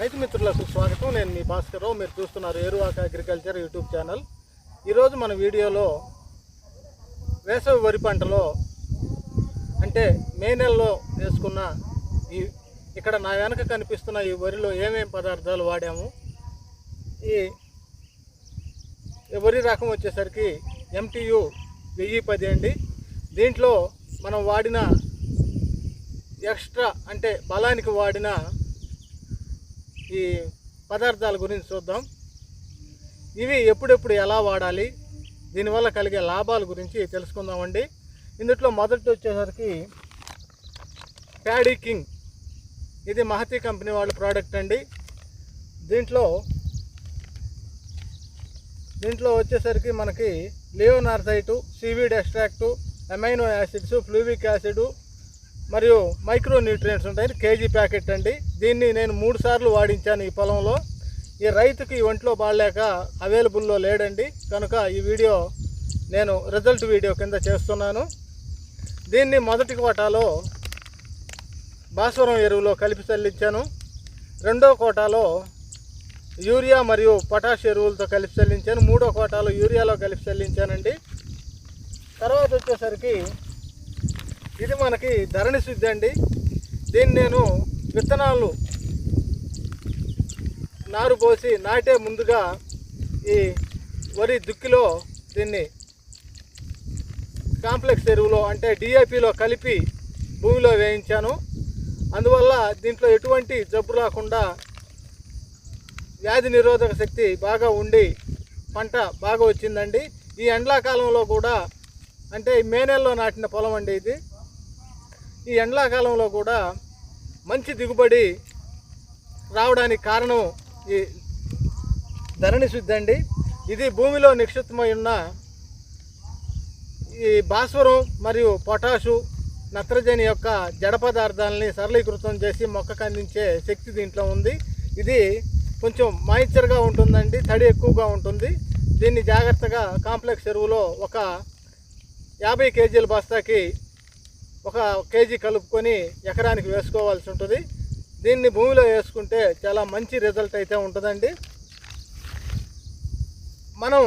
రైతు మిత్రులకు స్వాగతం. నేను మీ భాస్కర్రావు మీరు చూస్తున్నారు ఏరువాక అగ్రికల్చర్ యూట్యూబ్ ఛానల్. ఈరోజు మన వీడియోలో వేసవి వరి పంటలో అంటే మే నెలలో వేసుకున్న ఈ ఇక్కడ నా వెనక కనిపిస్తున్న ఈ వరిలో ఏమేం పదార్థాలు వాడాము? ఈ ఈ వరి రకం వచ్చేసరికి ఎంటీయు వెయ్యి పది అండి. దీంట్లో మనం వాడిన ఎక్స్ట్రా అంటే బలానికి వాడిన ఈ పదార్థాల గురించి చూద్దాం. ఇవి ఎప్పుడెప్పుడు ఎలా వాడాలి దీనివల్ల కలిగే లాభాల గురించి తెలుసుకుందామండి. ఇందులో మొదటి వచ్చేసరికి ప్యాడీ కింగ్. ఇది మహతి కంపెనీ వాళ్ళ ప్రోడక్ట్ అండి. దీంట్లో దీంట్లో వచ్చేసరికి మనకి leonardite seaweed extract amino acids fulvic acid మరియు మైక్రో న్యూట్రియంట్స్ ఉంటాయి. కేజీ ప్యాకెట్ అండి. దీన్ని నేను మూడు సార్లు వాడించాను ఈ పొలంలో. ఈ రైతుకి ఒంట్లో బాగలేక అవైలబుల్లో లేడండి. కనుక ఈ వీడియో నేను రిజల్ట్ వీడియో కింద చేస్తున్నాను. దీన్ని మొదటి కోటాలో భాస్వరం ఎరువులో కలిపి చల్లించాను. రెండో కోటాలో యూరియా మరియు పొటాష్ ఎరువులతో కలిపి చల్లించాను. మూడో కోటాలో యూరియాలో కలిపి చల్లించానండి. తర్వాత వచ్చేసరికి ఇది మనకి ధరణి శుద్ధి అండి. దీన్ని నేను విత్తనాలు నారు పోసి నాటే ముందుగా ఈ వరి దుక్కిలో దీన్ని కాంప్లెక్స్ ఎరువులో అంటే డిఏపిలో కలిపి భూమిలో వేయించాను. అందువల్ల దీంట్లో ఎటువంటి జబ్బు రాకుండా వ్యాధి నిరోధక శక్తి బాగా ఉండి పంట బాగా వచ్చిందండి. ఈ ఎండాకాలంలో కూడా అంటే మే నెలలో నాటిన పొలం అండి ఇది. ఈ ఎండాకాలంలో కూడా మంచి దిగుబడి రావడానికి కారణం ఈ ధరణి శుద్ధి అండి. ఇది భూమిలో నిక్షిప్తమై ఉన్న ఈ భాస్వరం మరియు పొటాషు నత్రజని యొక్క జడ పదార్థాలని సరళీకృతం చేసి మొక్కకు అందించే శక్తి దీంట్లో ఉంది. ఇది కొంచెం మాయిశ్చర్గా ఉంటుందండి తడి ఎక్కువగా ఉంటుంది. దీన్ని జాగ్రత్తగా కాంప్లెక్స్ ఎరువులో ఒక యాభై కేజీల బస్తాకి ఒక కేజీ కలుపుకొని ఎకరానికి వేసుకోవాల్సి ఉంటుంది. దీన్ని భూమిలో వేసుకుంటే చాలా మంచి రిజల్ట్ అయితే ఉంటుందండి. మనం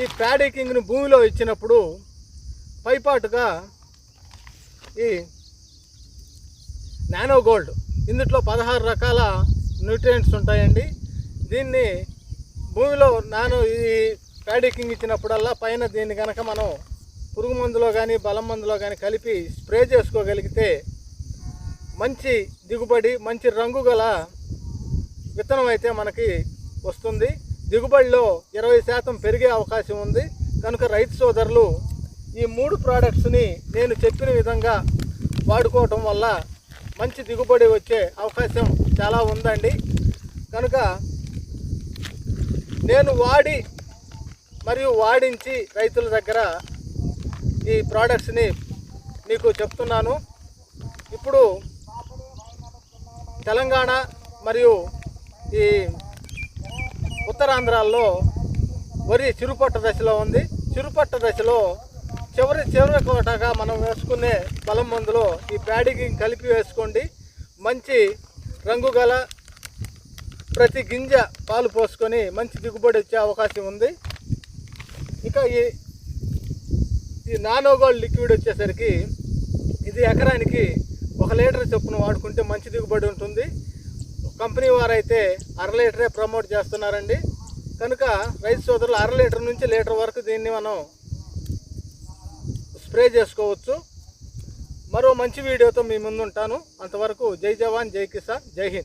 ఈ ప్యాడేకింగ్ని భూమిలో ఇచ్చినప్పుడు పైపాటుగా ఈ నానో గోల్డ్ ఇందులో పదహారు రకాల న్యూట్రియంట్స్ ఉంటాయండి. దీన్ని భూమిలో నానో ఈ ప్యాడేకింగ్ ఇచ్చినప్పుడల్లా పైన దీన్ని కనుక మనం పురుగు మందులో కానీ బలం మందులో కానీ కలిపి స్ప్రే చేసుకోగలిగితే మంచి దిగుబడి మంచి రంగు గల విత్తనం అయితే మనకి వస్తుంది. దిగుబడిలో ఇరవై శాతం పెరిగే అవకాశం ఉంది. కనుక రైతు సోదరులు ఈ మూడు ప్రోడక్ట్స్ని నేను చెప్పిన విధంగా వాడుకోవటం వల్ల మంచి దిగుబడి వచ్చే అవకాశం చాలా ఉందండి. కనుక నేను వాడి మరియు వాడించి రైతుల దగ్గర ఈ ప్రోడక్ట్స్ని మీకు చెప్తున్నాను. ఇప్పుడు తెలంగాణ మరియు ఈ ఉత్తరాంధ్రాల్లో వరి చిరుపట్ట దశలో ఉంది. చిరుపట్ట దశలో చివరి చివరి కోటగా మనం వేసుకునే బలం మందులో ఈ ప్యాడీకి కలిపి వేసుకోండి. మంచి రంగు గల ప్రతి గింజ పాలు పోసుకొని మంచి దిగుబడి వచ్చే అవకాశం ఉంది. ఇక ఈ ఈ నానోగోల్డ్ లిక్విడ్ వచ్చేసరికి ఇది ఎకరానికి ఒక లీటర్ చొప్పున వాడుకుంటే మంచి దిగుబడి ఉంటుంది. కంపెనీ వారైతే అర లీటరే ప్రమోట్ చేస్తున్నారండి. కనుక రైతు సోదరులు అర లీటర్ నుంచి లీటర్ వరకు దీన్ని మనం స్ప్రే చేసుకోవచ్చు. మరో మంచి వీడియోతో మీ ముందుంటాను. అంతవరకు జై జవాన్ జై కిసాన్ జై హింద్.